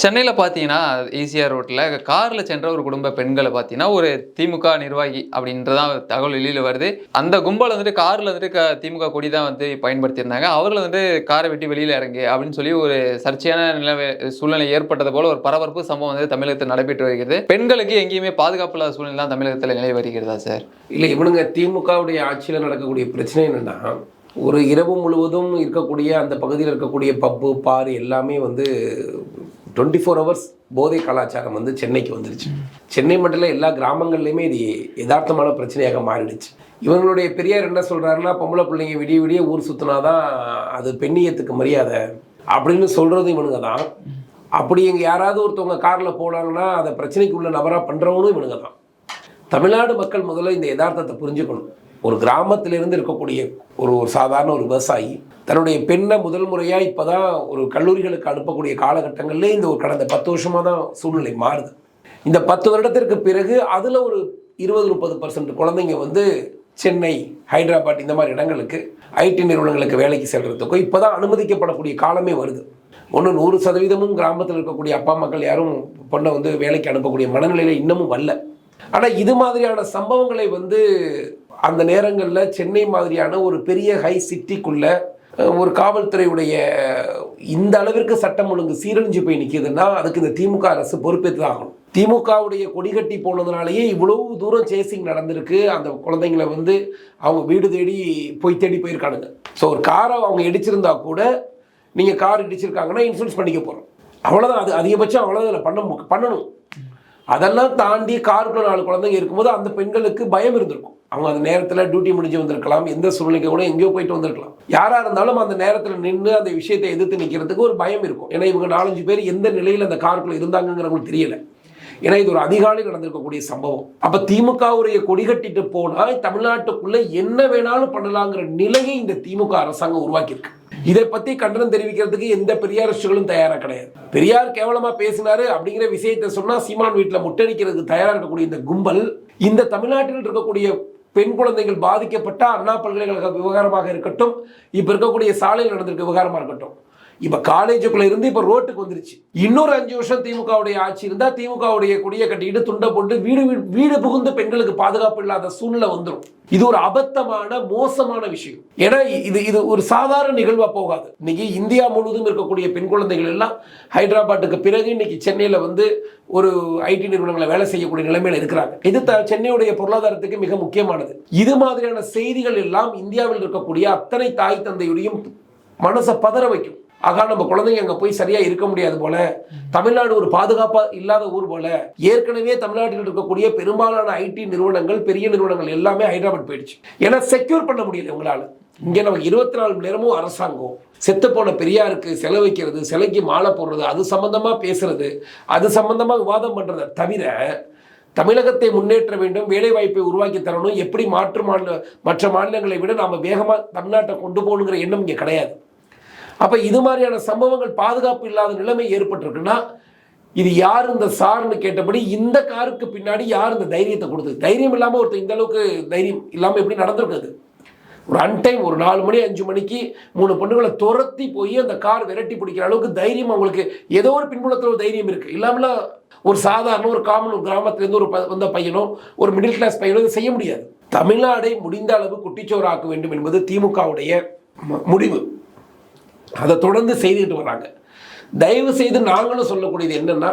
சென்னையில் பார்த்தீங்கன்னா ஈசிஆர் ரோட்டில் காரில் சென்ற ஒரு குடும்ப பெண்களை பார்த்தீங்கன்னா ஒரு திமுக நிர்வாகி அப்படின்றதான் தகவல் வெளியில் வருது. அந்த கும்பல் வந்துட்டு காரில் வந்துட்டு க திமுக கொடி தான் வந்து பயன்படுத்தியிருந்தாங்க. அவர்கள் வந்துட்டு காரை வெட்டி வெளியில் இறங்கு அப்படின்னு சொல்லி ஒரு சர்ச்சையான நிலவை சூழ்நிலை ஏற்பட்டது போல ஒரு பரபரப்பு சம்பவம் வந்து தமிழகத்தில் நடைபெற்று வருகிறது. பெண்களுக்கு எங்கேயுமே பாதுகாப்பு இல்லாத சூழ்நிலை தான் தமிழகத்தில் நிலை வருகிறதா சார் இல்லை இவனுங்க திமுகவுடைய ஆட்சியில் நடக்கக்கூடிய பிரச்சனை என்னென்னா ஒரு இரவு முழுவதும் இருக்கக்கூடிய அந்த பகுதியில் இருக்கக்கூடிய பப்பு பார் எல்லாமே வந்து டுவெண்ட்டி ஃபோர் ஹவர்ஸ் போதை கலாச்சாரம் வந்து சென்னைக்கு வந்துருச்சு. சென்னை மட்டும் இல்லை எல்லா கிராமங்கள்லையுமே இது யதார்த்தமான பிரச்சனையாக மாறிடுச்சு. இவங்களுடைய பெரியார் என்ன சொல்கிறாருன்னா பொம்பளை பிள்ளைங்க விடிய விடிய ஊர் சுத்தினாதான் அது பெண்ணியத்துக்கு மரியாதை அப்படின்னு சொல்கிறது இவனுங்க தான். அப்படி இங்கே யாராவது ஒருத்தவங்க காரில் போனாங்கன்னா அதை பிரச்சனைக்கு உள்ள நபராக பண்ணுறவனும் இவனுங்க தான். தமிழ்நாடு மக்கள் முதல்ல இந்த யதார்த்தத்தை புரிஞ்சுக்கணும். ஒரு கிராமத்திலிருந்து இருக்கக்கூடிய ஒரு ஒரு சாதாரண ஒரு விவசாயி தன்னுடைய பெண்ணை முதல் முறையாக இப்போ தான் ஒரு கல்லூரிகளுக்கு அனுப்பக்கூடிய காலகட்டங்களிலே இந்த ஒரு கடந்த பத்து வருஷமாக தான் சூழ்நிலை மாறுது. இந்த பத்து வருடத்திற்கு பிறகு அதில் ஒரு இருபது முப்பது பர்சன்ட் குழந்தைங்க வந்து சென்னை ஹைதராபாத் இந்த மாதிரி இடங்களுக்கு ஐடி நிறுவனங்களுக்கு வேலைக்கு செல்கிறதுக்கோ இப்போ தான் அனுமதிக்கப்படக்கூடிய காலமே வருது. ஒன்று நூறு சதவீதமும் கிராமத்தில் இருக்கக்கூடிய அப்பா மக்கள் யாரும் பொண்ணை வந்து வேலைக்கு அனுப்பக்கூடிய மனநிலையில் இன்னமும் வரல. ஆனால் இது மாதிரியான சம்பவங்களை வந்து அந்த நேரங்களில் சென்னை மாதிரியான ஒரு பெரிய ஹை சிட்டிக்குள்ள ஒரு காவல்துறையுடைய இந்த அளவிற்கு சட்டம் ஒழுங்கு சீரழிஞ்சு போய் நிற்கிதுன்னா அதுக்கு இந்த திமுக அரசு பொறுப்பேற்று தான் ஆகணும் திமுகவுடைய கொடி கட்டி போனதுனாலேயே இவ்வளவு தூரம் சேசிங் நடந்திருக்கு. அந்த குழந்தைங்களை வந்து அவங்க வீடு தேடி போய் தேடி போயிருக்கானுங்க. ஸோ ஒரு காரை அவங்க இடிச்சிருந்தா கூட நீங்கள் கார் இடிச்சிருக்காங்கன்னா இன்சூரன்ஸ் பண்ணிக்க போகிறோம் அவ்வளோதான் அது அதிகபட்சம் அவ்வளோதான் பண்ண மு- பண்ணணும். அதெல்லாம் தாண்டி காருக்குள்ள நாலு குழந்தைங்க இருக்கும்போது அந்த பெண்களுக்கு பயம் இருந்திருக்கும். அவங்க அந்த நேரத்தில் டியூட்டி முடிஞ்சு வந்திருக்கலாம். எந்த சூழ்நிலைக்கு கூட எங்கேயோ போயிட்டு வந்திருக்கலாம். யாராக இருந்தாலும் அந்த நேரத்தில் நின்று அந்த விஷயத்தை எதிர்த்து நிற்கிறதுக்கு ஒரு பயம் இருக்கும். ஏன்னா இவங்க நாலஞ்சு பேர் எந்த நிலையில் அந்த காருக்குள்ளே இருந்தாங்கங்கிறவங்களுக்கு தெரியலை. ஏன்னா இது ஒரு அதிகாலை நடந்திருக்கக்கூடிய சம்பவம். அப்போ திமுகவுடைய கொடி கட்டிட்டு போனால் தமிழ்நாட்டுக்குள்ளே என்ன வேணாலும் பண்ணலாங்கிற நிலையை இந்த திமுக அரசாங்கம் உருவாக்கியிருக்கு. இதை பத்தி கண்டனம் தெரிவிக்கிறதுக்கு எந்த பெரியாரிஸ்டுகளும் தயாரா கிடையாது. பெரியார் கேவலமா பேசினாரு அப்படிங்கிற விஷயத்தை சொன்னா சீமான் வீட்டில் முட்டடிக்கிறதுக்கு தயாரா இருக்கக்கூடிய இந்த கும்பல் இந்த தமிழ்நாட்டில் இருக்கக்கூடிய பெண் குழந்தைகள் பாதிக்கப்பட்ட அண்ணா பல்கலைக்கழக விவகாரமாக இருக்கட்டும் இப்போ இருக்கக்கூடிய சாலையில் நடந்திருக்க விவகாரமாக இருக்கட்டும். இப்ப காலேஜுக்குள்ள இருந்து இப்ப ரோட்டுக்கு வந்துருச்சு. இன்னொரு அஞ்சு வருஷம் திமுகவுடைய ஆட்சி இருந்தா திமுகவுடைய கொடியை கட்டிட்டு துண்டை போட்டு வீடு வீடு- வீடு புகுந்து பெண்களுக்கு பாதுகாப்பு இல்லாத சூழ்நிலை வந்துடும் இது ஒரு அபத்தமான மோசமான விஷயம். ஏன்னா இது இது ஒரு சாதாரண நிகழ்வா போகாது. இன்னைக்கு இந்தியா முழுவதும் இருக்கக்கூடிய பெண் குழந்தைகள் எல்லாம் ஹைதராபாத்துக்கு பிறகு இன்னைக்கு சென்னையில வந்து ஒரு ஐடி நிறுவனங்களை வேலை செய்யக்கூடிய நிலைமையில இருக்கிறாங்க. இது த- சென்னையுடைய பொருளாதாரத்துக்கு மிக முக்கியமானது. இது மாதிரியான செய்திகள் எல்லாம் இந்தியாவில் இருக்கக்கூடிய அத்தனை தாய் தந்தையுடையும் மனசை பதற வைக்கும். ஆகா நம்ம குழந்தைங்க அங்கே போய் சரியாக இருக்க முடியாது போல. தமிழ்நாடு ஒரு பாதுகாப்பாக இல்லாத ஊர் போல. ஏற்கனவே தமிழ்நாட்டில் இருக்கக்கூடிய பெரும்பாலான ஐடி நிறுவனங்கள் பெரிய நிறுவனங்கள் எல்லாமே ஹைதராபாத் போயிடுச்சு. ஏன்னா செக்யூர் பண்ண முடியல உங்களால் இங்கே நமக்கு இருபத்தி நாலு மணி நேரமும் அரசாங்கம் செத்து போன பெரியாருக்கு செலவு வைக்கிறது சிலைக்கு மாலை போடுறது அது சம்மந்தமாக பேசுறது அது சம்மந்தமாக விவாதம் பண்ணுறத தவிர தமிழகத்தை முன்னேற்ற வேண்டும் வேலை வாய்ப்பை உருவாக்கி தரணும் எப்படி மாற்று மாநில மற்ற மாநிலங்களை விட நாம் வேகமாக தமிழ்நாட்டை கொண்டு போகணுங்கிற எண்ணம் இங்கே கிடையாது. அப்போ இது மாதிரியான சம்பவங்கள் பாதுகாப்பு இல்லாத நிலைமை ஏற்பட்டிருக்குன்னா இது யார் இந்த சார்னு கேட்டபடி இந்த காருக்கு பின்னாடி யார் இந்த தைரியத்தை கொடுத்தது? தைரியம் இல்லாமல் ஒருத்தர் இந்த அளவுக்கு தைரியம் இல்லாமல் எப்படி நடந்திருக்குது ஒரு அன்டைம் ஒரு நாலு மணி அஞ்சு மணிக்கு மூணு பொண்ணுகளை துரத்தி போய் அந்த கார் விரட்டி பிடிக்கிற அளவுக்கு தைரியம் அவங்களுக்கு ஏதோ ஒரு பின்புலத்தில் ஒரு தைரியம் இருக்குது இல்லாமல் ஒரு சாதாரண ஒரு காமன் ஒரு கிராமத்துலேருந்து ஒரு ப- வந்த பையனோ ஒரு மிடில் கிளாஸ் பையனோ இதை செய்ய முடியாது. தமிழ்நாடை முடிந்த அளவு குட்டிச்சோறாக்க வேண்டும் என்பது திமுகவுடைய முடிவு. அதை தொடர்ந்து செய்துட்டு வராங்க தயவு செய்து நாங்களும் சொல்லக்கூடியது என்னென்னா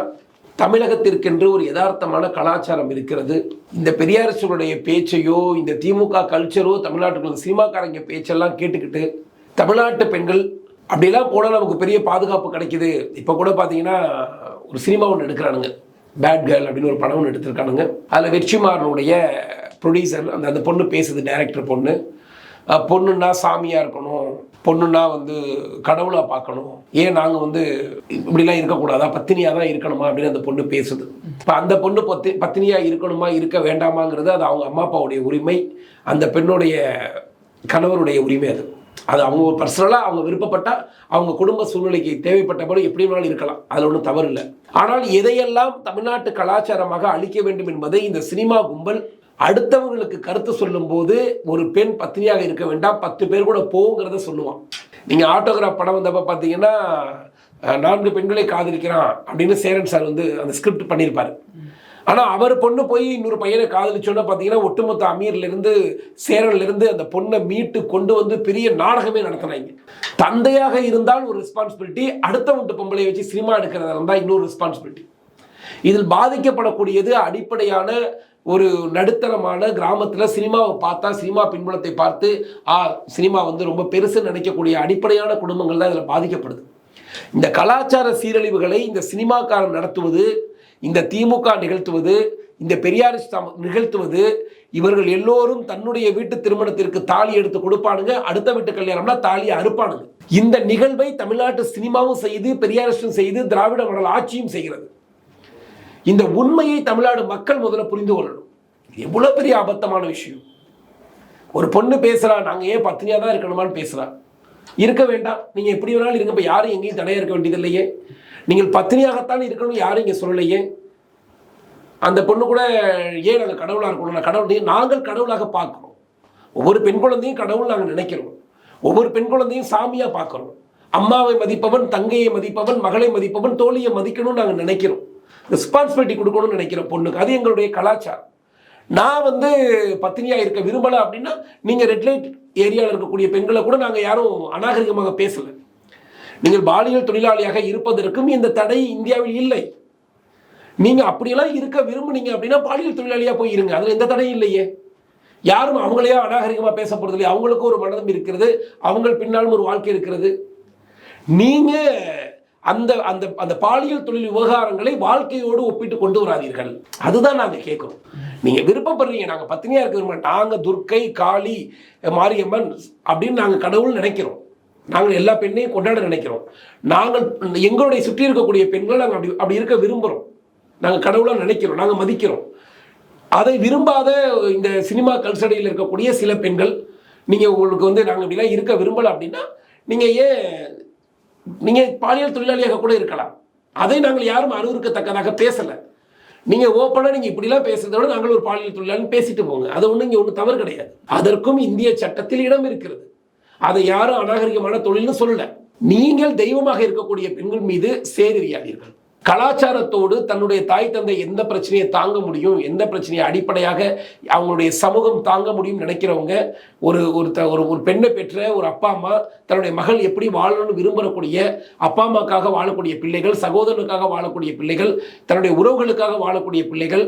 தமிழகத்திற்கென்று ஒரு யதார்த்தமான கலாச்சாரம் இருக்கிறது. இந்த பெரியாரசுடைய பேச்சையோ இந்த திமுக கல்ச்சரோ தமிழ்நாட்டுக்குள்ள சினிமாக்காரங்க பேச்செல்லாம் கேட்டுக்கிட்டு தமிழ்நாட்டு பெண்கள் அப்படிலாம் போனால் நமக்கு பெரிய பாதுகாப்பு கிடைக்குது. இப்போ கூட பார்த்தீங்கன்னா ஒரு சினிமா ஒன்று எடுக்கிறானுங்க. பேட் கேர்ள் அப்படின்னு ஒரு படம் ஒன்று எடுத்திருக்கானுங்க. அதில் வெற்றிமாறனுடைய ப்ரொடியூசர் அந்த அந்த பொண்ணு பேசுது டைரக்டர் பொண்ணு. பொண்ணுன்னா சாமியாக இருக்கணும். பொண்ணுன்னா வந்து கடவுளாக பார்க்கணும். ஏன் நாங்கள் வந்து இப்படிலாம் இருக்கக்கூடாதா? பத்தினியாக தான் இருக்கணுமா? அப்படின்னு அந்த பொண்ணு பேசுது. இப்போ அந்த பொண்ணு பத்தி பத்தினியாக இருக்கணுமா இருக்க வேண்டாமாங்கிறது அது அவங்க அம்மா அப்பாவுடைய உரிமை. அந்த பெண்ணுடைய கணவருடைய உரிமை அது. அது அவங்க பர்சனலாக அவங்க விருப்பப்பட்டா அவங்க குடும்ப சூழ்நிலைக்கு தேவைப்பட்டபடி எப்படி வேணாலும் இருக்கலாம். அதில் ஒன்றும் தவறு இல்லை ஆனால் எதையெல்லாம் தமிழ்நாட்டு கலாச்சாரமாக அழிக்க வேண்டும் என்பதை இந்த சினிமா கும்பல் அடுத்தவங்களுக்கு கருத்து சொல்லும்போது ஒரு பெண் பத்தினியாக இருக்க வேண்டாம். பத்து பேர் கூட போங்கிறத சொல்லுவான். நீங்கள் ஆட்டோகிராஃப் படம் வந்தப்போ பார்த்தீங்கன்னா நான்கு பெண்களை காதலிக்கிறான் அப்படின்னு சேரன் சார் வந்து அந்த ஸ்கிரிப்ட் பண்ணியிருப்பாரு. ஆனால் அவர் பொண்ணு போய் இன்னொரு பையனை காதலிச்சோன்னா பார்த்தீங்கன்னா ஒட்டுமொத்த அமீர்லேருந்து சேரன்லேருந்து இருந்து அந்த பொண்ணை மீட்டு கொண்டு வந்து பெரிய நாடகமே நடத்தினாங்க தந்தையாக இருந்தால் ஒரு ரெஸ்பான்சிபிலிட்டி அடுத்த வீட்டு பொம்பளை வச்சு சினிமா எடுக்கிறதா இருந்தால் இன்னொரு ரெஸ்பான்சிபிலிட்டி இதில் பாதிக்கப்படக்கூடியது அடிப்படையான ஒரு நடுத்தரமான கிராமத்தில் சினிமாவை பார்த்தா சினிமா பின்புலத்தை பார்த்து ஆ சினிமா வந்து ரொம்ப பெருசு நினைக்கக்கூடிய அடிப்படையான குடும்பங்கள் தான் இதில் பாதிக்கப்படுது. இந்த கலாச்சார சீரழிவுகளை இந்த சினிமாக்காரன் நடத்துவது இந்த திமுக நிகழ்த்துவது இந்த பெரியார் நிகழ்த்துவது இவர்கள் எல்லோரும் தன்னுடைய வீட்டு திருமணத்திற்கு தாலி எடுத்து கொடுப்பானுங்க அடுத்த வீட்டு கல்யாணம்னா தாலியை அறுப்பானுங்க. இந்த நிகழ்வை தமிழ்நாட்டு சினிமாவும் செய்து பெரியாரிஸ்டும் செய்து திராவிட மடல் ஆட்சியும் செய்கிறது. இந்த உண்மையை தமிழ்நாடு மக்கள் முதல்ல புரிந்து கொள்ளணும். எவ்வளோ எவ்வளவு பெரிய அபத்தமான விஷயம். ஒரு பொண்ணு பேசுறா நாங்க ஏன் பத்தினியா தான் இருக்கணுமான்னு பேசுறா. இருக்க வேண்டாம். நீங்க எப்படி வேணாலும் இருங்க. இப்ப யாரும் எங்கேயும் தடையா இருக்க வேண்டியது இல்லையே. நீங்கள் பத்தினியாகத்தான் இருக்கணும் யாரும் இங்க சொல்லலையே. அந்த பொண்ணு கூட ஏன் நாங்கள் கடவுளாக இருக்கணும்? கடவுள் நாங்கள் கடவுளாக பார்க்குறோம். ஒவ்வொரு பெண் குழந்தையும் கடவுள் நாங்கள் நினைக்கிறோம். ஒவ்வொரு பெண் குழந்தையும் சாமியாக பார்க்குறோம். அம்மாவை மதிப்பவன் தங்கையை மதிப்பவன் மகளை மதிப்பவன் தோழியை மதிக்கணும்னு நாங்கள் நினைக்கிறோம். ரெஸ்பான்சிபிலிட்டி கொடுக்கணும்னு நினைக்கிற பொண்ணுக்கு. அது எங்களுடைய கலாச்சாரம். நான் வந்து பத்தினியாக இருக்க விரும்பலை அப்படின்னா நீங்கள் ரெட் லைட் ஏரியாவில் இருக்கக்கூடிய பெண்களை கூட நாங்கள் யாரும் அநாகரிகமாக பேசலை. நீங்கள் பாலியல் தொழிலாளியாக இருப்பதற்கும் இந்த தடை இந்தியாவில் இல்லை. நீங்கள் அப்படியெல்லாம் இருக்க விரும்புனீங்க அப்படின்னா பாலியல் தொழிலாளியாக போய் இருங்க. எந்த தடையும் இல்லையே. யாரும் அவங்களையே அநாகரிகமாக பேச போகிறது இல்லை அவங்களுக்கும் ஒரு மனதம் இருக்கிறது. அவங்க பின்னாலும் ஒரு வாழ்க்கை இருக்கிறது. நீங்கள் அந்த அந்த அந்த பாலியல் தொழில் விவகாரங்களை வாழ்க்கையோடு ஒப்பிட்டு கொண்டு வராதீர்கள். அதுதான் நாங்கள் கேட்குறோம். நீங்கள் விருப்பப்படுறீங்க நாங்கள் பத்தினியாக இருக்க விரும்ப நாங்கள் துர்க்கை காளி மாரியம்மன் அப்படின்னு நாங்கள் கடவுள் நினைக்கிறோம். நாங்கள் எல்லா பெண்ணையும் கொண்டாட நினைக்கிறோம். நாங்கள் எங்களுடைய சுற்றி இருக்கக்கூடிய பெண்கள் நாங்கள் அப்படி அப்படி இருக்க விரும்புகிறோம் நாங்கள் கடவுளாக நினைக்கிறோம் நாங்கள் மதிக்கிறோம். அதை விரும்பாத இந்த சினிமா கல்சடையில் இருக்கக்கூடிய சில பெண்கள் நீங்கள் உங்களுக்கு வந்து நாங்கள் இப்படிலாம் இருக்க விரும்பலை அப்படின்னா நீங்கள் ஏன் நீங்கள் பாலியல் தொழிலாளியாக கூட இருக்கலாம். அதை நாங்கள் யாரும் அருவருக்கத்தக்கதாக பேசலை. நீங்கள் ஓப்பனாக நீங்கள் இப்படிலாம் பேசுறத விட நாங்கள் ஒரு பாலியல் தொழிலாளி பேசிட்டு போங்க. அது ஒன்றும் இங்கே ஒன்றும் தவறு கிடையாது. அதற்கும் இந்திய சட்டத்தில் இடம் இருக்கிறது. அதை யாரும் அநாகரிகமான தொழில்னு சொல்லலை. நீங்கள் தெய்வமாக இருக்கக்கூடிய பெண்கள் மீது சேருவியாதீர்கள் கலாச்சாரத்தோடு தன்னுடைய தாய் தந்தை எந்த பிரச்சனையை தாங்க முடியும் எந்த பிரச்சனையை அடிப்படையாக அவங்களுடைய சமூகம் தாங்க முடியும் நினைக்கிறவங்க ஒரு ஒரு த ஒரு ஒரு பெண்ணை பெற்ற ஒரு அப்பா அம்மா தன்னுடைய மகள் எப்படி வாழணும்னு விரும்பக்கூடிய அப்பா அம்மாக்காக வாழக்கூடிய பிள்ளைகள் சகோதரனுக்காக வாழக்கூடிய பிள்ளைகள் தன்னுடைய உறவுகளுக்காக வாழக்கூடிய பிள்ளைகள்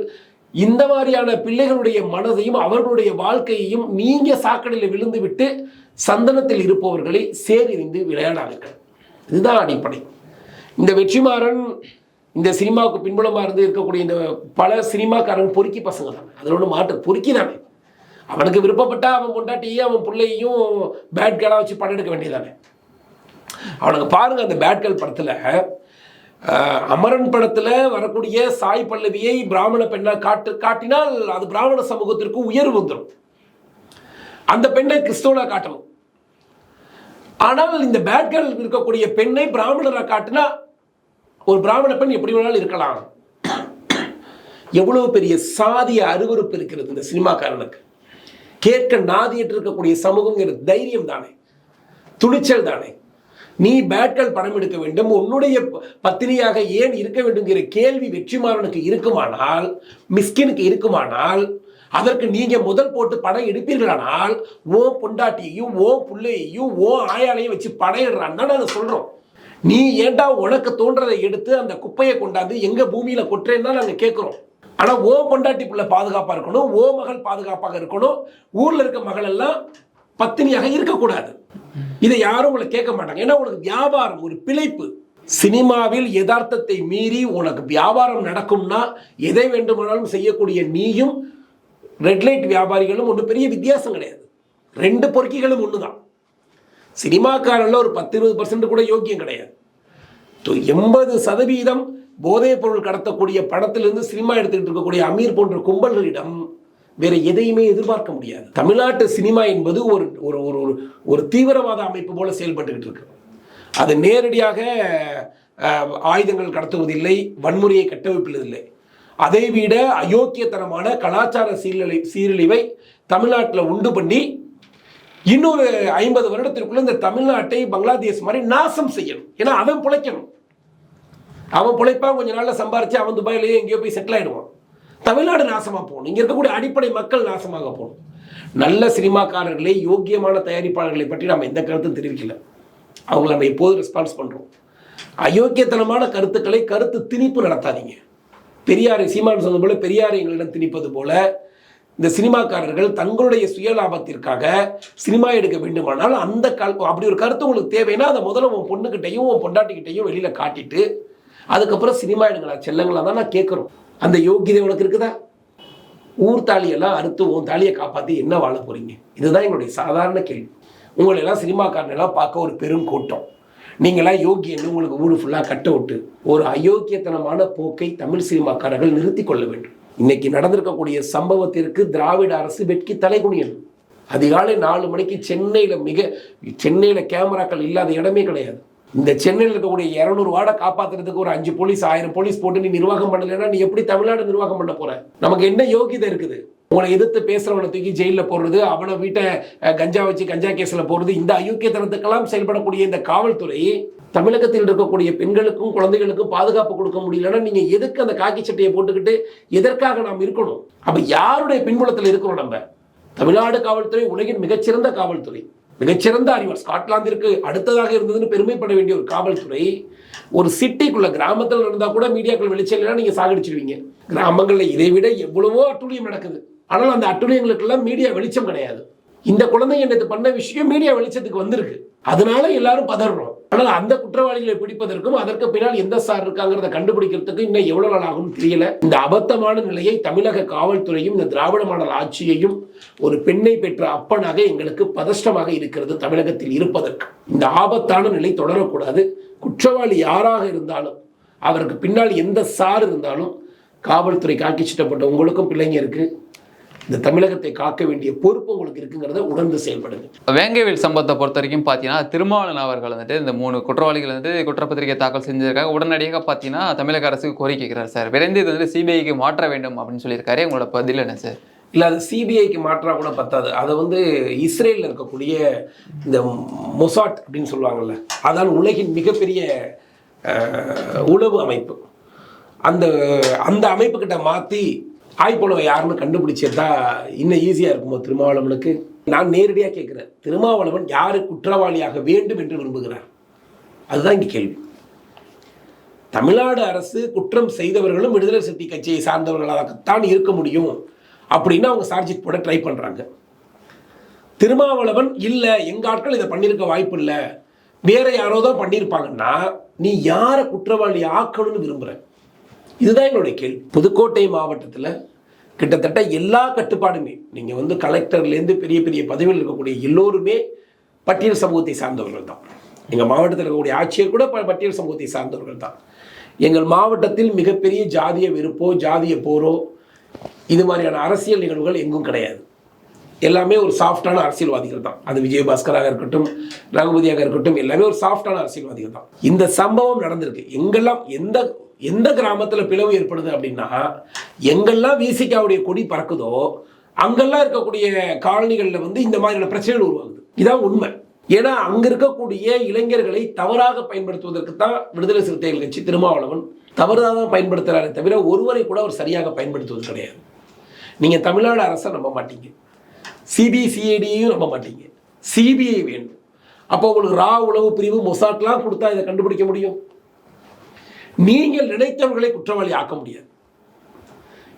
இந்த மாதிரியான பிள்ளைகளுடைய மனதையும் அவர்களுடைய வாழ்க்கையையும் நீங்க சாக்கடையில் விழுந்து விட்டு சந்தனத்தில் இருப்பவர்களை சேரிந்து விளையாடாதீர்கள். இதுதான் அடிப்படை. இந்த வெற்றிமாறன் இந்த சினிமாவுக்கு பின்புலமாக இருந்து இருக்கக்கூடிய இந்த பல சினிமாக்காரன் பொறுக்கி பசங்க தான் அதில் ஒன்று மாற்று பொறுக்கி தானே அவனுக்கு விருப்பப்பட்டா அவன் பொண்டாட்டியும் அவன் பிள்ளையும் பேட் கேர்ளாக வச்சு படம் எடுக்க வேண்டியதானே அவனுக்கு பாருங்க அந்த பேட் கேர்ள் படத்தில் அமரன் படத்தில் வரக்கூடிய சாய் பல்லவியை பிராமண பெண்ணாக காட்டு காட்டினால் அது பிராமண சமூகத்திற்கு உயர்வு வந்துடும் அந்த பெண்ணை கிறிஸ்தவனாக காட்டணும். ஆனால் இந்த பேட் கேர்ள் இருக்கக்கூடிய பெண்ணை பிராமணராக காட்டினா ஒரு பிராமண பெண் எப்படி வேணாலும் இருக்கலாம். எவ்வளவு பெரிய சாதிய அருவருப்பு இருக்கிறது இந்த சினிமாக்காரனுக்கு. கேட்க நாதியிட்டு இருக்கக்கூடிய சமூகங்கிற தைரியம் தானே. துணிச்சல் தானே. நீ பேட்கள் படம் எடுக்க வேண்டும் உன்னுடைய ப- பத்தினியாக ஏன் இருக்க வேண்டுங்கிற கேள்வி வெற்றிமாறனுக்கு இருக்குமானால் மிஸ்கினுக்கு இருக்குமானால் அதற்கு நீங்க முதல் போட்டு படம் எடுப்பீர்களானால் ஓ பொண்டாட்டியையும் ஓ புள்ளையையும் ஓ ஆயாலையும் வச்சு படையிடுறான்னு தான் நாங்கள் சொல்றோம். நீ ஏன்டா உனக்கு தோன்றதை எடுத்து அந்த குப்பையை கொண்டாந்து எங்க பூமியில கொட்டுறேன்னா நாங்கள் கேட்குறோம் ஆனா ஓ பொண்டாட்டி பிள்ளை பாதுகாப்பா இருக்கணும் ஓ மகள் பாதுகாப்பாக இருக்கணும் ஊர்ல இருக்க மகள் எல்லாம் பத்தினியாக இருக்கக்கூடாது. இதை யாரும் உங்களை கேட்க மாட்டாங்க. ஏன்னா உனக்கு வியாபாரம் ஒரு பிழைப்பு. சினிமாவில் யதார்த்தத்தை மீறி உனக்கு வியாபாரம் நடக்கும்னா எதை வேண்டுமானாலும் செய்யக்கூடிய நீயும் ரெட் லைட் வியாபாரிகளும் ஒன்றும் பெரிய வித்தியாசம் கிடையாது. ரெண்டு பொறுக்கிகளும் ஒன்று தான் சினிமாக்காரன்ல ஒரு பத்து இருபது பர்சன்ட் கூட யோக்கியம் கிடையாது. எண்பது சதவீதம் போதைப் பொருள் கடத்தக்கூடிய படத்திலிருந்து சினிமா எடுத்துக்கிட்டு இருக்கக்கூடிய அமீர் போன்ற கும்பல்களிடம் வேற எதையுமே எதிர்பார்க்க முடியாது. தமிழ்நாட்டு சினிமா என்பது ஒரு ஒரு ஒரு ஒரு ஒரு தீவிரவாத அமைப்பு போல செயல்பட்டுக்கிட்டு இருக்கு. அது நேரடியாக ஆயுதங்கள் கடத்துவதில்லை வன்முறையை கட்டமைப்பதில்லை. அதை விட அயோக்கியத்தனமான கலாச்சார சீரழி சீரழிவை தமிழ்நாட்டில் உண்டு பண்ணி இன்னொரு ஐம்பது வருடத்திற்குள்ள இந்த தமிழ்நாட்டை பங்களாதேஷ் மாதிரி நாசம் செய்யணும். ஏன்னா அவன் பிழைக்கணும். அவன் பிழைப்பான் கொஞ்ச நாளில் சம்பாரிச்சு அவன் துபாயிலேயே எங்கேயோ போய் செட்டில் ஆயிடுவான். தமிழ்நாடு நாசமாக போகணும். இங்கே இருக்கக்கூடிய அடிப்படை மக்கள் நாசமாக போகணும். நல்ல சினிமாக்காரர்களை யோக்கியமான தயாரிப்பாளர்களை பற்றி நம்ம எந்த கருத்தும் தெரிவிக்கல. அவங்கள நம்ம எப்போதும் ரெஸ்பான்ஸ் பண்ணுறோம் அயோக்கியத்தனமான கருத்துக்களை கருத்து திணிப்பு நடத்தாதீங்க. பெரியாரை சீமான் சொன்னது போல பெரியாரை எங்களிடம் திணிப்பது போல இந்த சினிமாக்காரர்கள் தங்களுடைய சுயலாபத்திற்காக சினிமா எடுக்க வேண்டுமானால் அந்த கால் அப்படி ஒரு கருத்து உங்களுக்கு தேவைன்னா அதை முதல்ல உன் பொண்ணுக்கிட்டையும் உன் பொண்டாட்டிக்கிட்டையும் வெளியில் காட்டிட்டு அதுக்கப்புறம் சினிமா எடுங்களா செல்லங்களா தான் நான் கேட்குறோம். அந்த யோகியதை உனக்கு இருக்குதா? ஊர் தாலியெல்லாம் அறுத்து உன் தாலியை காப்பாற்றி என்ன வாழ போகிறீங்க இதுதான் எங்களுடைய சாதாரண கேள்வி. உங்களை எல்லாம் சினிமாக்காரனெல்லாம் பார்க்க ஒரு பெரும் கூட்டம். நீங்களாம் யோகியன்னு உங்களுக்கு ஊர் ஃபுல்லாக கட்ட விட்டு ஒரு அயோக்கியத்தனமான போக்கை தமிழ் சினிமாக்காரர்கள் நிறுத்தி கொள்ள வேண்டும். இன்னைக்கு நடந்திருக்கக்கூடிய சம்பவத்திற்கு திராவிட அரசு வெட்கி தலைகுனியணும் அதிகாலை நாலு மணிக்கு சென்னையில் மிக சென்னையில் கேமராக்கள் இல்லாத இடமே கிடையாது. இந்த சென்னையில் இருக்கக்கூடிய இரநூறு வார்டை காப்பாத்துறதுக்கு ஒரு அஞ்சு போலீஸ் ஆயிரம் போலீஸ் போட்டு நீ நிர்வாகம் பண்ணலைன்னா நீ எப்படி தமிழ்நாடு நிர்வாகம் பண்ண போற? நமக்கு என்ன யோகியதை இருக்குது? உங்களை எதிர்த்து பேசுறவனை தூக்கி ஜெயிலில் போடுறது அவனை வீட்டை கஞ்சா வச்சு கஞ்சா கேஸில் போடுறது இந்த அயோக்கியத்தனத்துக்கெல்லாம் செயல்படக்கூடிய இந்த காவல்துறை தமிழகத்தில் இருக்கக்கூடிய பெண்களுக்கும் குழந்தைகளுக்கும் பாதுகாப்பு கொடுக்க முடியலன்னா நீங்க எதுக்கு அந்த காக்கி சட்டையை போட்டுக்கிட்டு எதற்காக நாம் இருக்கணும்? அப்ப யாருடைய பின்புலத்தில் இருக்கிறோம் நம்ம? தமிழ்நாடு காவல்துறை உலகின் மிகச்சிறந்த காவல்துறை. மிகச்சிறந்த அறிவர். ஸ்காட்லாந்திற்கு அடுத்ததாக இருந்ததுன்னு பெருமைப்பட வேண்டிய ஒரு காவல்துறை. ஒரு சிட்டிக்குள்ள கிராமத்தில் நடந்தா கூட மீடியாக்கள் வெளிச்சம் நீங்கள் நீங்க சாகடிச்சிடுவீங்க கிராமங்களில் இதை விட எவ்வளவோ அட்டுழியம் நடக்குது. ஆனால் அந்த அட்டுழியங்களுக்கெல்லாம் மீடியா வெளிச்சம் கிடையாது. இந்த குழந்தைங்க நேற்று பண்ண விஷயம் மீடியா வெளிச்சத்துக்கு வந்திருக்கு. அதனால எல்லாரும் பதறோம் ஆனால் அந்த குற்றவாளிகளை பிடிப்பதற்கும் அதற்கு பின்னால் எந்த சார் இருக்காங்கிறத கண்டுபிடிக்கிறதுக்கு இன்னும் எவ்வளவு நாள் ஆகும் தெரியல. இந்த அபத்தமான நிலையை தமிழக காவல்துறையும் இந்த திராவிட மாடல் ஆட்சியையும் ஒரு பெண்ணை பெற்ற அப்பனாக எங்களுக்கு பதஷ்டமாக இருக்கிறது தமிழகத்தில் இருப்பதற்கு. இந்த ஆபத்தான நிலை தொடரக்கூடாது. குற்றவாளி யாராக இருந்தாலும் அவருக்கு பின்னால் எந்த சார் இருந்தாலும் காவல்துறை காக்கி சிட்டப்பட்ட உங்களுக்கும் பிள்ளைங்க இருக்குது இந்த தமிழகத்தை காக்க வேண்டிய பொறுப்பு உங்களுக்கு இருக்குங்கிறத உணர்ந்து செயல்படுங்க. வேங்கவேல் சம்பவத்தை பொறுத்த வரைக்கும் பார்த்தீங்கன்னா திருமாவளவன் அவர்கள் வந்துட்டு இந்த மூணு குற்றவாளிகள் வந்து குற்றப்பத்திரிகை தாக்கல் செஞ்சிருக்காங்க. உடனடியாக பார்த்தீங்கன்னா தமிழக அரசுக்கு கோரிக்கை கேட்கிறார் சார். விரைந்து இது வந்து சிபிஐக்கு மாற்ற வேண்டும் அப்படின்னு சொல்லியிருக்காரு. உங்களோட பதில் என்ன சார்? இல்லை அது சிபிஐக்கு மாற்றா கூட பத்தாது. அதை வந்து இஸ்ரேலில் இருக்கக்கூடிய இந்த மொசாட் அப்படின்னு சொல்லுவாங்கல்ல அதான் உலகின் மிகப்பெரிய உளவு அமைப்பு. அந்த அந்த அமைப்பு கிட்ட ஆய் போலவை யாருன்னு கண்டுபிடிச்சிருந்தா இன்னும் ஈஸியாக இருக்குமோ திருமாவளவனுக்கு? நான் நேரடியாக கேட்குறேன். திருமாவளவன் யாரு குற்றவாளியாக வேண்டும் என்று விரும்புகிறார்? அதுதான் இங்கே கேள்வி. தமிழ்நாடு அரசு குற்றம் செய்தவர்களும் விடுதலை சக்தி கட்சியை சார்ந்தவர்களாகத்தான் இருக்க முடியும் அப்படின்னு அவங்க சார்ஜிட் போட ட்ரை பண்ணுறாங்க திருமாவளவன் இல்லை எங்கள் ஆட்கள் இதை பண்ணியிருக்க வாய்ப்பு இல்லை. வேற யாரோ தான் பண்ணியிருப்பாங்கன்னா நீ யாரை குற்றவாளி ஆக்கணும்னு விரும்புகிறேன் இதுதான் என்னுடைய கேள்வி. புதுக்கோட்டை மாவட்டத்தில் கிட்டத்தட்ட எல்லா கட்டுப்பாடுமே நீங்கள் வந்து கலெக்டர்லேருந்து பெரிய பெரிய பதவியில் இருக்கக்கூடிய எல்லோருமே பட்டியல் சமூகத்தை சார்ந்தவர்கள் தான். எங்கள் மாவட்டத்தில் இருக்கக்கூடிய ஆட்சியர் கூட ப- பட்டியல் சமூகத்தை சார்ந்தவர்கள் தான். எங்கள் மாவட்டத்தில் மிகப்பெரிய ஜாதிய வெறுப்போ ஜாதிய போரோ இது மாதிரியான அரசியல் நிகழ்வுகள் எங்கும் கிடையாது. எல்லாமே ஒரு சாஃப்டான அரசியல்வாதிகள் தான். அது விஜயபாஸ்கராக இருக்கட்டும் ரகுபதியாக இருக்கட்டும் எல்லாமே ஒரு சாஃப்டான அரசியல்வாதிகள் தான். இந்த சம்பவம் நடந்திருக்கு. எங்கெல்லாம் எந்த எந்த கிராமத்தில் பிளவு ஏற்படுது அப்படின்னா எங்கெல்லாம் விசிகாவுடைய கொடி பறக்குதோ அங்கெல்லாம் இருக்கக்கூடிய காலனிகளில் வந்து இந்த மாதிரியான பிரச்சனைகள் உருவாகுது. இதான் உண்மை. ஏன்னா அங்க இருக்கக்கூடிய இளைஞர்களை தவறாக பயன்படுத்துவதற்கு தான் விடுதலை சிறுத்தைகள் கட்சி திருமாவளவன் தவறாக தான் பயன்படுத்துகிறாரே தவிர ஒருவரை கூட அவர் சரியாக பயன்படுத்துவது கிடையாது. நீங்கள் தமிழ்நாடு அரசை நம்ப மாட்டீங்க. சிபிசிஐடியையும் நம்ப மாட்டீங்க. சிபிஐ வேண்டும். அப்போ உங்களுக்கு ரா உளவு பிரிவு மொசாட்லாம் கொடுத்தா இதை கண்டுபிடிக்க முடியும். நீங்கள் நினைத்தவர்களை குற்றவாளி ஆக்க முடியாது.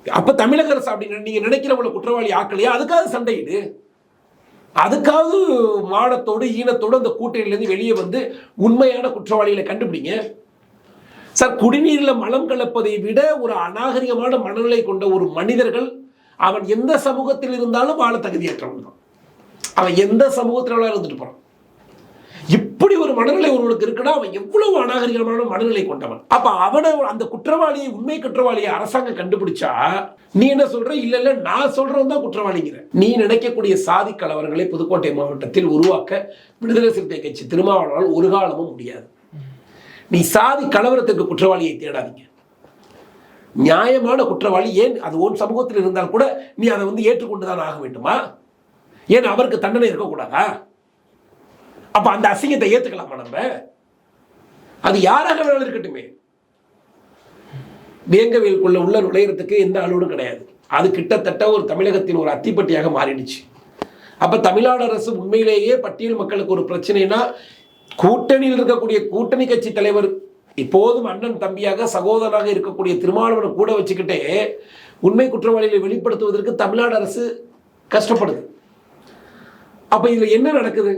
அப்ப தமிழக அரசு அப்படின்னு நீங்க நினைக்கிறவங்களை குற்றவாளி ஆக்கலையா? அதுக்காக சண்டையிடு அதுக்காவது மானத்தோடு ஈனத்தோடு அந்த கூட்டணியிலேருந்து வெளியே வந்து உண்மையான குற்றவாளிகளை கண்டுபிடிங்க. சார் குடிநீரில் மலம் கலப்பதை விட ஒரு அநாகரிகமான மனநிலை கொண்ட ஒரு மனிதர்கள் அவன் எந்த சமூகத்தில் இருந்தாலும் வாழ தகுதியற்றவன் தான். அவன் எந்த சமூகத்தில் இருந்துட்டு போறான். இப்படி ஒரு மனநிலை ஒருவனுக்கு இருக்குன்னா அவன் எவ்வளவு அநாகரிகமான மனநிலை கொண்டவன். அப்ப அவனை அந்த குற்றவாளியை உண்மை குற்றவாளியை அரசாங்கம் கண்டுபிடிச்சா நீ என்ன சொல்ற? இல்ல இல்ல நான் சொல்றவன் தான் குற்றவாளிங்கிற. நீ நினைக்கக்கூடிய சாதி கலவரங்களை புதுக்கோட்டை மாவட்டத்தில் உருவாக்க விடுதலை சிறுத்தை கட்சி திருமாவளவனால் ஒரு காலமும் முடியாது. நீ சாதி கலவரத்துக்கு குற்றவாளியை தேடாதீங்க. நியாயமான குற்றவாளி ஏன் அது உன் சமூகத்தில் இருந்தால் கூட நீ அதை வந்து ஏற்றுக்கொண்டுதான் ஆக வேண்டுமா? ஏன் அவருக்கு தண்டனை இருக்கக்கூடாதா? அப்ப அந்த அசிங்கத்தை ஏத்துக்கலாமா நம்ம? அது யாராக வேணாலும் இருக்கட்டுமே. வேங்கவியலுக்குள்ள உள்ள நுழையிறதுக்கு எந்த அலுவலும் கிடையாது. அது கிட்டத்தட்ட ஒரு தமிழகத்தின் ஒரு அத்திப்பட்டியாக மாறிடுச்சு. அப்ப தமிழ்நாடு அரசு உண்மையிலேயே பட்டியல் மக்களுக்கு ஒரு பிரச்சனைனா கூட்டணியில் இருக்கக்கூடிய கூட்டணி கட்சி தலைவர் இப்போதும் அண்ணன் தம்பியாக சகோதரனாக இருக்கக்கூடிய திருமாவளவனை கூட வச்சுக்கிட்டே உண்மை குற்றவாளிகளை வெளிப்படுத்துவதற்கு தமிழ்நாடு அரசு கஷ்டப்படுது. அப்ப இதுல என்ன நடக்குது?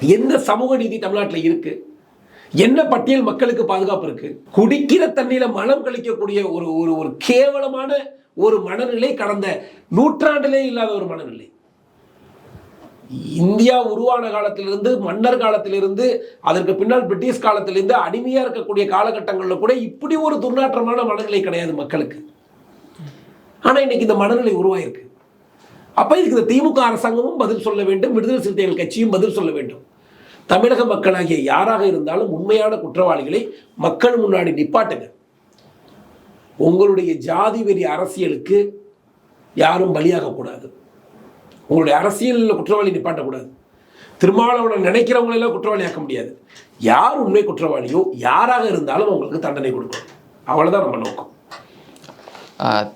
என்ன சமூக நீதி தமிழ்நாட்டில் இருக்கு? என்ன பட்டியல் மக்களுக்கு பாதுகாப்பு இருக்கு? குடிக்கிற தண்ணியில மனம் கழிக்கக்கூடிய ஒரு ஒரு ஒரு கேவலமான ஒரு மனநிலை கடந்த நூற்றாண்டிலே இல்லாத ஒரு மனநிலை. இந்தியா உருவான காலத்திலிருந்து மன்னர் காலத்திலிருந்து அதற்கு பின்னால் பிரிட்டிஷ் காலத்திலிருந்து அடிமையா இருக்கக்கூடிய காலகட்டங்களில் கூட இப்படி ஒரு துர்நாற்றமான மனநிலை கிடையாது மக்களுக்கு. ஆனா இன்னைக்கு இந்த மனநிலை உருவாயிருக்கு. அப்போ இதுக்கு இந்த திமுக அரசாங்கமும் பதில் சொல்ல வேண்டும் விடுதலை சிறுத்தைகள் கட்சியும் பதில் சொல்ல வேண்டும். தமிழக மக்களாகிய யாராக இருந்தாலும் உண்மையான குற்றவாளிகளை மக்கள் முன்னாடி நிப்பாட்டுங்க. உங்களுடைய ஜாதி வெறி அரசியலுக்கு யாரும் பலியாகக்கூடாது உங்களுடைய அரசியலில் குற்றவாளி நிப்பாட்டக்கூடாது திருமாவளவனை நினைக்கிறவங்களெல்லாம் குற்றவாளி ஆக்க முடியாது. யார் உண்மை குற்றவாளியோ யாராக இருந்தாலும் அவங்களுக்கு தண்டனை கொடுக்கணும். அவ்வளோதான் நம்ம நோக்கம்.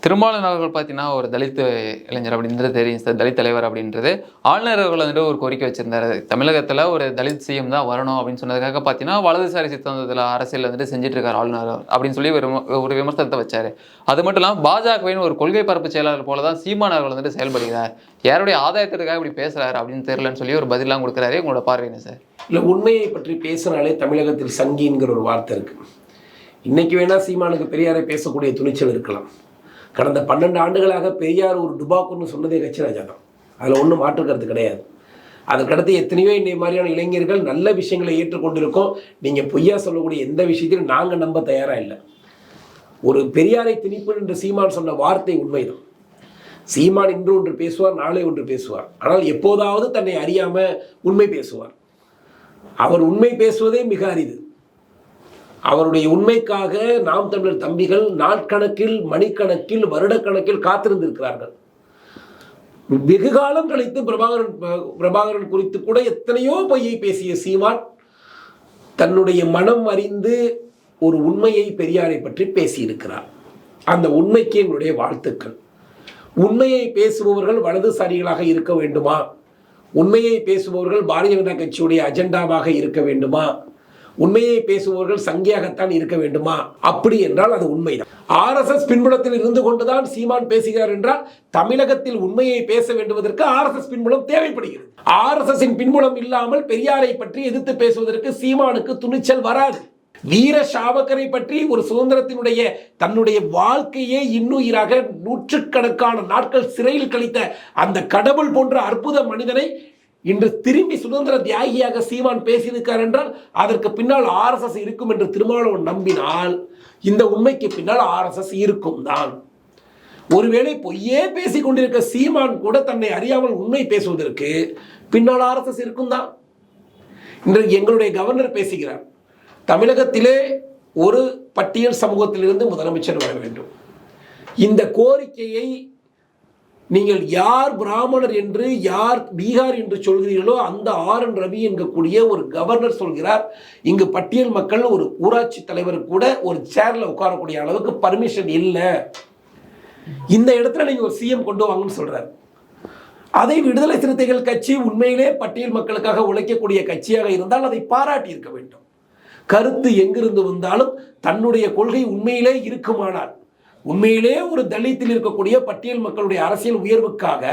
திருமாவளவன் அவர்கள் பார்த்தீங்கன்னா ஒரு தலித் இளைஞர் அப்படின்றது தெரியும் சார் தலித் தலைவர் அப்படின்றது. ஆளுநர் அவர்கள் வந்துட்டு ஒரு கோரிக்கை வச்சிருந்தார். தமிழகத்தில் ஒரு தலித் சிஎம் தான் வரணும் அப்படின்னு சொன்னதுக்காக பார்த்தீங்கன்னா வலதுசாரி சித்தாந்தத்தில் அரசியல் வந்துட்டு செஞ்சுட்டு இருக்கார் ஆளுநர் அப்படின்னு சொல்லி ஒரு விம- ஒரு விமர்சனத்தை வச்சார். அது மட்டும் இல்லாமல் பாஜகவின் ஒரு கொள்கை பரப்பு செயலாளர் போல தான் சீமான் அவர்கள் வந்துட்டு செயல்படுகிறார். யாருடைய ஆதாயத்திற்காக இப்படி பேசுறாரு அப்படின்னு தெரியலன்னு சொல்லி ஒரு பதிலாம் கொடுக்குறாரு. உங்களோட பார்வை சார்? இல்லை உண்மையை பற்றி பேசுகிறாலே தமிழகத்தில் சங்கிங்கிற ஒரு வார்த்தை இருக்குது இன்றைக்கி வேணால் சீமானுக்கு பெரியாரை பேசக்கூடிய துணிச்சல் இருக்கலாம். கடந்த பன்னெண்டு ஆண்டுகளாக பெரியார் ஒரு டுபாக்குன்னு சொன்னதே கட்சிராஜா தான். அதில் ஒன்றும் மாற்றுக்கிறது கிடையாது. அதுக்கடுத்து எத்தனையோ இந்த மாதிரியான இளைஞர்கள் நல்ல விஷயங்களை ஏற்றுக்கொண்டிருக்கோம். நீங்கள் பொய்யா சொல்லக்கூடிய எந்த விஷயத்தையும் நாங்கள் நம்ப தயாராக இல்லை. ஒரு பெரியாரை திணிப்பு என்று சீமான் சொன்ன வார்த்தை உண்மைதான். சீமான் இன்று ஒன்று பேசுவார் நாளை ஒன்று பேசுவார். ஆனால் எப்போதாவது தன்னை அறியாமல் உண்மை பேசுவார். அவர் உண்மை பேசுவதே மிக அரிது. அவருடைய உண்மைக்காக நாம் தமிழர் தம்பிகள் நாட்கணக்கில் மணிக்கணக்கில் வருடக்கணக்கில் காத்திருந்திருக்கிறார்கள். வெகு காலம் கழித்து பிரபாகரன் பிரபாகரன் குறித்து கூட எத்தனையோ பொய்யை பேசிய சீமான் தன்னுடைய மனம் அறிந்து ஒரு உண்மையை பெரியாரை பற்றி பேசியிருக்கிறார். அந்த உண்மைக்கு எங்களுடைய வாழ்த்துக்கள். உண்மையை பேசுபவர்கள் வலதுசாரிகளாக இருக்க வேண்டுமா? உண்மையை பேசுபவர்கள் பாரதிய ஜனதா கட்சியுடைய அஜெண்டாவாக இருக்க வேண்டுமா? உண்மையை பேசுபவர்கள் சங்கியாகத்தான் இருக்க வேண்டுமா? அப்படி என்றால் அது உண்மைதான். ஆர்எஸ்எஸ் பின்புலத்தில் இருந்து கொண்டுதான் சீமான் பேசுகிறார் என்றால் தமிழகத்தில் உண்மையை பேச வேண்டுவதற்கு ஆர்எஸ்எஸ் பின்புலம் தேவைப்படுகிறது. ஆர்எஸ்எஸ் பின்புலம் இல்லாமல் பெரியாரை பற்றி எதிர்த்து பேசுவதற்கு சீமானுக்கு துணிச்சல் வராது. வீர சாவகரை பற்றி ஒரு சுதந்திரத்தினுடைய தன்னுடைய வாழ்க்கையே இன்னுயிராக நூற்றுக்கணக்கான நாட்கள் சிறையில் கழித்த அந்த கடவுள் போன்ற அற்புத மனிதனை இன்று திரும்பி சுதந்திர தியாகியாக சீமான் பேசியிருக்கார் என்றால் அதற்கு பின்னால் ஆர்எஸ்எஸ் இருக்கும் என்று திருமாவளவன் நம்பினால் இந்த உண்மைக்கு பின்னால் ஆர்எஸ்எஸ் இருக்கும் தான். ஒருவேளை பொய்யே பேசிக் கொண்டிருக்க சீமான் கூட தன்னை அறியாமல் உண்மை பேசுவதற்கு பின்னால் ஆர்எஸ்எஸ் இருக்கும் தான். இன்று எங்களுடைய கவர்னர் பேசுகிறார் தமிழகத்திலே ஒரு பட்டியல் சமூகத்திலிருந்து முதலமைச்சர் வர வேண்டும். இந்த கோரிக்கையை நீங்கள் யார் பிராமணர் என்று யார் பீகார் என்று சொல்கிறீர்களோ அந்த ஆர் என் ரவி என்கக்கூடிய ஒரு கவர்னர் சொல்கிறார். இங்கு பட்டியல் மக்கள் ஒரு ஊராட்சி தலைவர் கூட ஒரு சேர்ல உட்காரக்கூடிய அளவுக்கு பர்மிஷன் இல்லை. இந்த இடத்துல நீங்க ஒரு சிஎம் கொண்டு வாங்கன்னு சொல்றாரு. அதை விடுதலை சிறுத்தைகள் கட்சி உண்மையிலே பட்டியல் மக்களுக்காக உழைக்கக்கூடிய கட்சியாக இருந்தால் அதை பாராட்டி இருக்க வேண்டும். கருத்து எங்கிருந்து வந்தாலும் தன்னுடைய கொள்கை உண்மையிலே இருக்குமானால் உண்மையிலே ஒரு தலித்தில் இருக்கக்கூடிய பட்டியல் மக்களுடைய அரசியல் உயர்வுக்காக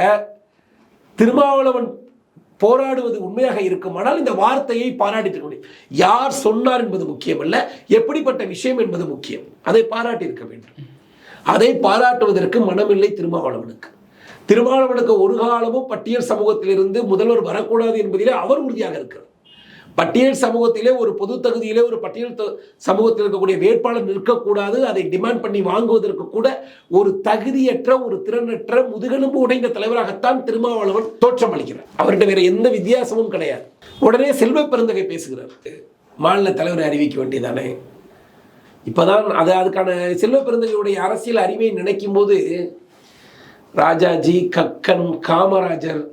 திருமாவளவன் போராடுவது உண்மையாக இருக்குமானால் இந்த வார்த்தையை பாராட்டி முடியும். யார் சொன்னார் என்பது முக்கியமல்ல. எப்படிப்பட்ட விஷயம் என்பது முக்கியம். அதை பாராட்டி இருக்க வேண்டும். அதை பாராட்டுவதற்கு மனமில்லை திருமாவளவனுக்கு. திருமாவளவனுக்கு ஒரு காலமும் பட்டியல் சமூகத்திலிருந்து முதல்வர் வரக்கூடாது என்பதிலே அவர் உறுதியாக இருக்கிறார். பட்டியல் சமூகத்திலே ஒரு பொது தகுதியிலே ஒரு பட்டியல் த- சமூகத்தில் இருக்கக்கூடிய வேட்பாளர் நிற்கக்கூடாது அதை டிமாண்ட் பண்ணி வாங்குவதற்கு கூட ஒரு தகுதியற்ற ஒரு திறனற்ற முதுகெலும்பு உடைந்த தலைவராகத்தான் திருமாவளவன் தோற்றம் அளிக்கிறார். அவர்கிட்ட வேற எந்த வித்தியாசமும் கிடையாது. உடனே செல்வ பெருந்தகை பேசுகிறார். மாநில தலைவரை அறிவிக்க வேண்டியதானே? இப்போதான் அது அதுக்கான செல்வ பெருந்தகையுடைய அரசியல் அறிவை நினைக்கும் போது ராஜாஜி கக்கன் காமராஜர்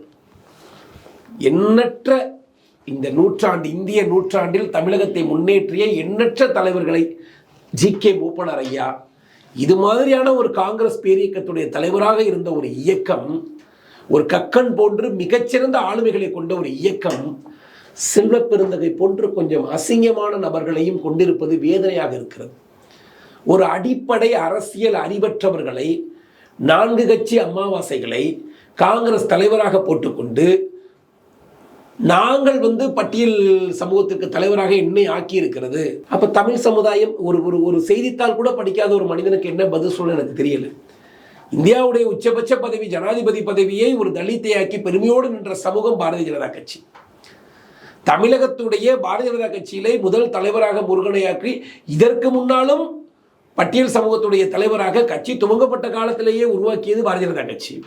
எண்ணற்ற இந்த நூற்றாண்டு இந்திய நூற்றாண்டில் தமிழகத்தை முன்னேற்றிய எண்ணற்ற தலைவர்களை ஜி கே மூப்பனார் ஐயா இது மாதிரியான ஒரு காங்கிரஸ் பேரியக்கத்துடைய தலைவராக இருந்த ஒரு இயக்கம் ஒரு கக்கன் போன்று மிகச்சிறந்த ஆளுமைகளை கொண்ட ஒரு இயக்கம் செல்வ பெருந்தகை போன்று கொஞ்சம் அசிங்கமான நபர்களையும் கொண்டிருப்பது வேதனையாக இருக்கிறது. ஒரு அடிப்படை அரசியல் அறிவற்றவர்களை நான்கு கட்சி அமாவாசைகளை காங்கிரஸ் தலைவராக போட்டுக்கொண்டு நாங்கள் வந்து பட்டியல் சமூகத்திற்கு தலைவராக என்னை ஆக்கி இருக்கிறது அப்ப தமிழ் சமுதாயம் ஒரு ஒரு ஒரு செய்தித்தாள் கூட படிக்காத ஒரு மனிதனுக்கு என்ன பதில் சொல்ல எனக்கு தெரியல. இந்தியாவுடைய உச்சபட்ச பதவி ஜனாதிபதி பதவியை ஒரு தலித்தையாக்கி பெருமையோடு நின்ற சமூகம் பாரதிய ஜனதா கட்சி. தமிழகத்துடைய பாரதிய ஜனதா கட்சியிலே முதல் தலைவராக முருகனையாக்கி இதற்கு முன்னாலும் பட்டியல் சமூகத்துடைய தலைவராக கட்சி துவங்கப்பட்ட காலத்திலேயே உருவாக்கியது பாரதிய ஜனதா கட்சி.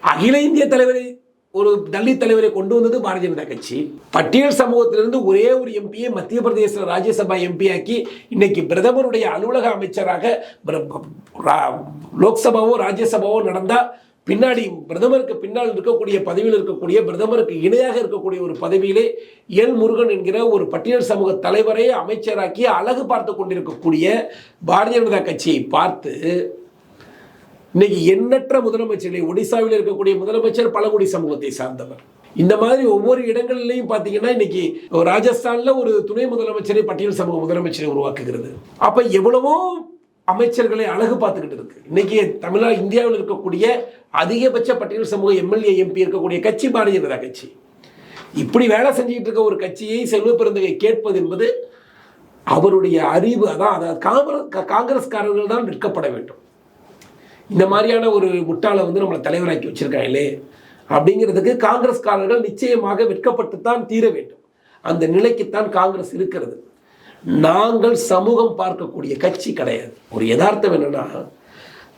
அகில இந்திய தலைவரை ஒரு தலித் தலைவரை கொண்டு வந்தது பாரதிய ஜனதா கட்சி. பட்டியல் சமூகத்திலிருந்து ஒரே ஒரு எம்பியை மத்திய பிரதேச ராஜ்யசபா எம்பி ஆக்கி இன்னைக்கு பிரதமருடைய அலுவலக அமைச்சராக ரா- லோக்சபாவோ ராஜ்யசபாவோ நடந்தால் பின்னாடி பிரதமருக்கு பின்னால் இருக்கக்கூடிய பதவியில் இருக்கக்கூடிய பிரதமருக்கு இணையாக இருக்கக்கூடிய ஒரு பதவியிலே எல் முருகன் என்கிற ஒரு பட்டியல் சமூக தலைவரை அமைச்சராக்கி அழகு பார்த்து கொண்டிருக்கக்கூடிய பாரதிய ஜனதா கட்சியை பார்த்து இன்னைக்கு எண்ணற்ற முதலமைச்சர்களை ஒடிசாவில் இருக்கக்கூடிய முதலமைச்சர் பழங்குடி சமூகத்தை சார்ந்தவர். இந்த மாதிரி ஒவ்வொரு இடங்கள்லையும் பார்த்தீங்கன்னா இன்னைக்கு ராஜஸ்தான்ல ஒரு துணை முதலமைச்சரை பட்டியல் சமூக முதலமைச்சரை உருவாக்குகிறது. அப்ப எவ்வளவோ அமைச்சர்களை அழகு பார்த்துக்கிட்டு இருக்கு. இன்னைக்கு தமிழ்நாடு இந்தியாவில் இருக்கக்கூடிய அதிகபட்ச பட்டியல் சமூக எம்எல்ஏ எம்பி இருக்கக்கூடிய கட்சி பாரதிய ஜனதா கட்சி. இப்படி வேலை செஞ்சுக்கிட்டு இருக்க ஒரு கட்சியை செல்வ பிறந்தகை கேட்பது என்பது அவருடைய அறிவு அதான். அதாவது காங்கிரஸ் காங்கிரஸ்காரர்கள் தான் நிற்கப்பட வேண்டும். இந்த மாதிரியான ஒரு முட்டாளை வந்து நம்மளை தலைவராக்கி வச்சுருக்காங்களே அப்படிங்கிறதுக்கு காங்கிரஸ்காரர்கள் நிச்சயமாக வெட்கப்பட்டு தான் தீர வேண்டும். அந்த நிலைக்குத்தான் காங்கிரஸ் இருக்கிறது. நாங்கள் சமூகம் பார்க்கக்கூடிய கட்சி கிடையாது. ஒரு யதார்த்தம் என்னென்னா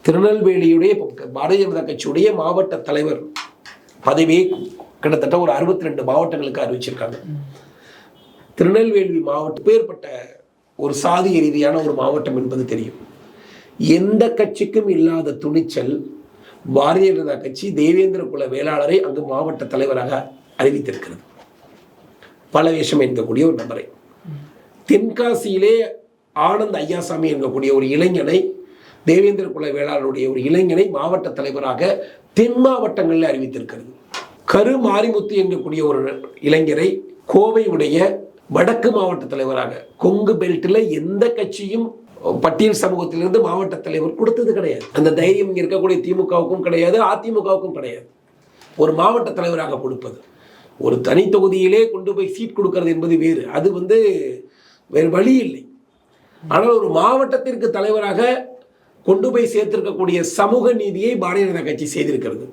திருநெல்வேலியுடைய பாரதிய ஜனதா கட்சியுடைய மாவட்ட தலைவர் பதவியை கிட்டத்தட்ட ஒரு அறுபத்தி ரெண்டு மாவட்டங்களுக்கு அறிவிச்சிருக்காங்க. திருநெல்வேலி மாவட்டம் பேர்பட்ட ஒரு சாதிய ரீதியான ஒரு மாவட்டம் என்பது தெரியும். எந்த கட்சிக்கும் இல்லாத துணிச்சல் பாரதிய ஜனதா கட்சி தேவேந்திர குல வேளாளரை அங்கு மாவட்ட தலைவராக அறிவித்திருக்கிறது. பல வேஷம் என்கக்கூடிய ஒரு நபரை. தென்காசியிலே ஆனந்த் ஐயாசாமி என்கக்கூடிய ஒரு இளைஞனை தேவேந்திர குல வேளாளருடைய ஒரு இளைஞனை மாவட்ட தலைவராக தென் மாவட்டங்களில் அறிவித்திருக்கிறது. கரு மாரிமுத்து என்கக்கூடிய ஒரு இளைஞரை கோவையுடைய வடக்கு மாவட்ட தலைவராக கொங்கு பெல்ட்டில் எந்த கட்சியும் பட்டியல் சமூகத்திலிருந்து மாவட்ட தலைவர் கொடுத்தது கிடையாது. அந்த தைரியம் இருக்கக்கூடிய திமுகவுக்கும் கிடையாது அதிமுகவுக்கும் கிடையாது. ஒரு மாவட்ட தலைவராக கொடுப்பது. ஒரு தனி தொகுதியிலே கொண்டு போய் சீட் கொடுக்கறது என்பது வேறு. அது வந்து வேறு வழி இல்லை. ஆனால் ஒரு மாவட்டத்திற்கு தலைவராக கொண்டு போய் சேர்த்திருக்கக்கூடிய சமூக நீதியை பாரதிய ஜனதா கட்சி செய்திருக்கிறது.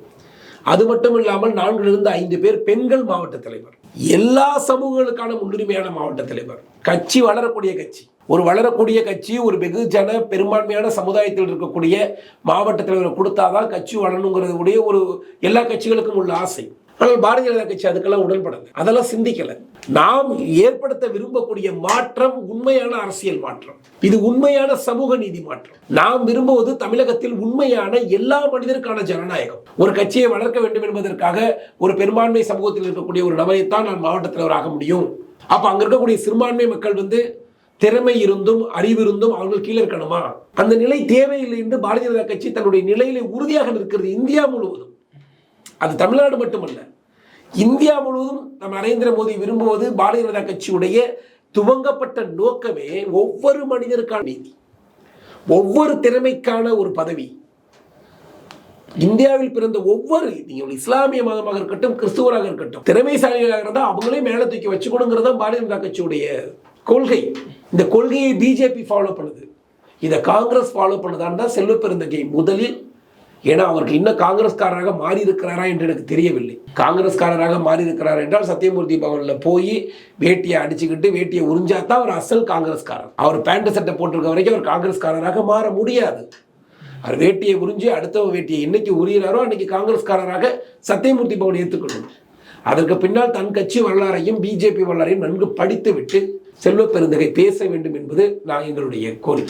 அது மட்டும் இல்லாமல் நான்கிலிருந்து ஐந்து பேர் பெண்கள் மாவட்ட தலைவர். எல்லா சமூகங்களுக்கான முன்னுரிமையான மாவட்ட தலைவர். கட்சி வளரக்கூடிய கட்சி. ஒரு வளரக்கூடிய கட்சி ஒரு வெகுஜன பெரும்பான்மையான சமுதாயத்தில் இருக்கக்கூடிய மாவட்ட தலைவரை கொடுத்தாதான் கட்சி வளரணுங்கிறது உடைய ஒரு எல்லா கட்சிகளுக்கும் உள்ள ஆசை. ஆனால் பாரதிய ஜனதா கட்சி அதுக்கெல்லாம் உடன்படலை. அதெல்லாம் சிந்திக்கலை. நாம் ஏற்படுத்த விரும்பக்கூடிய மாற்றம் உண்மையான அரசியல் மாற்றம். இது உண்மையான சமூக நீதி மாற்றம். நாம் விரும்புவது தமிழகத்தில் உண்மையான எல்லா மனிதருக்கான ஜனநாயகம். ஒரு கட்சியை வளர்க்க வேண்டும் என்பதற்காக ஒரு பெரும்பான்மை சமூகத்தில் இருக்கக்கூடிய ஒரு நபரைத்தான் நான் மாவட்ட தலைவராக முடியும். அப்போ அங்கே இருக்கக்கூடிய சிறுபான்மை மக்கள் வந்து திறமை இருந்தும் அறிவு இருந்தும் அவர்கள் கீழே இருக்கணுமா? அந்த நிலை தேவையில்லை என்று பாரதிய ஜனதா கட்சி தன்னுடைய நிலையிலே உறுதியாக நிற்கிறது இந்தியா முழுவதும். அது தமிழ்நாடு மட்டுமல்ல. இந்தியா முழுவதும் நம்ம நரேந்திர மோடி விரும்புவது பாரதிய ஜனதா கட்சியுடைய துவங்கப்பட்ட நோக்கமே ஒவ்வொரு மனிதருக்கான நீதி. ஒவ்வொரு திறமைக்கான ஒரு பதவி. இந்தியாவில் பிறந்த ஒவ்வொரு நீங்கள் இஸ்லாமிய மதமாக இருக்கட்டும் கிறிஸ்துவராக இருக்கட்டும் திறமைசாலிகளாக இருந்தால் அவங்களே மேலே தூக்கி வச்சுக்கணுங்கிறது தான் பாரதிய ஜனதா கட்சியுடைய கொள்கை. இந்த கொள்கையை பிஜேபி ஃபாலோ பண்ணுது. இதை காங்கிரஸ் ஃபாலோ பண்ணுதான்னு தான் செல்வ பெருந்தகை முதலில் ஏன்னா அவருக்கு இன்னும் காங்கிரஸ்காரராக மாறி இருக்கிறாரா என்று எனக்கு தெரியவில்லை. காங்கிரஸ்காரராக மாறி இருக்கிறார் என்றால் சத்தியமூர்த்தி பவனில் போய் வேட்டியை அடிச்சுக்கிட்டு வேட்டியை உறிஞ்சாதான் அவர் அசல் காங்கிரஸ்காரர். அவர் பேண்ட் சட்டை போட்டிருக்க வரைக்கும் அவர் காங்கிரஸ்காரராக மாற முடியாது. அவர் வேட்டியை உறிஞ்சி அடுத்த வேட்டியை என்னைக்கு உரியிறாரோ அன்னைக்கு காங்கிரஸ்காரராக சத்தியமூர்த்தி பவன் ஏற்றுக்கொள்ளணும் அதற்கு பின்னால் தன் கட்சி வரலாறையும் பிஜேபி வரலாறையும் நன்கு படித்துவிட்டு செல்வ பெருந்தகை பேச வேண்டும் என்பது நான் எங்களுடைய கோரிக்கை.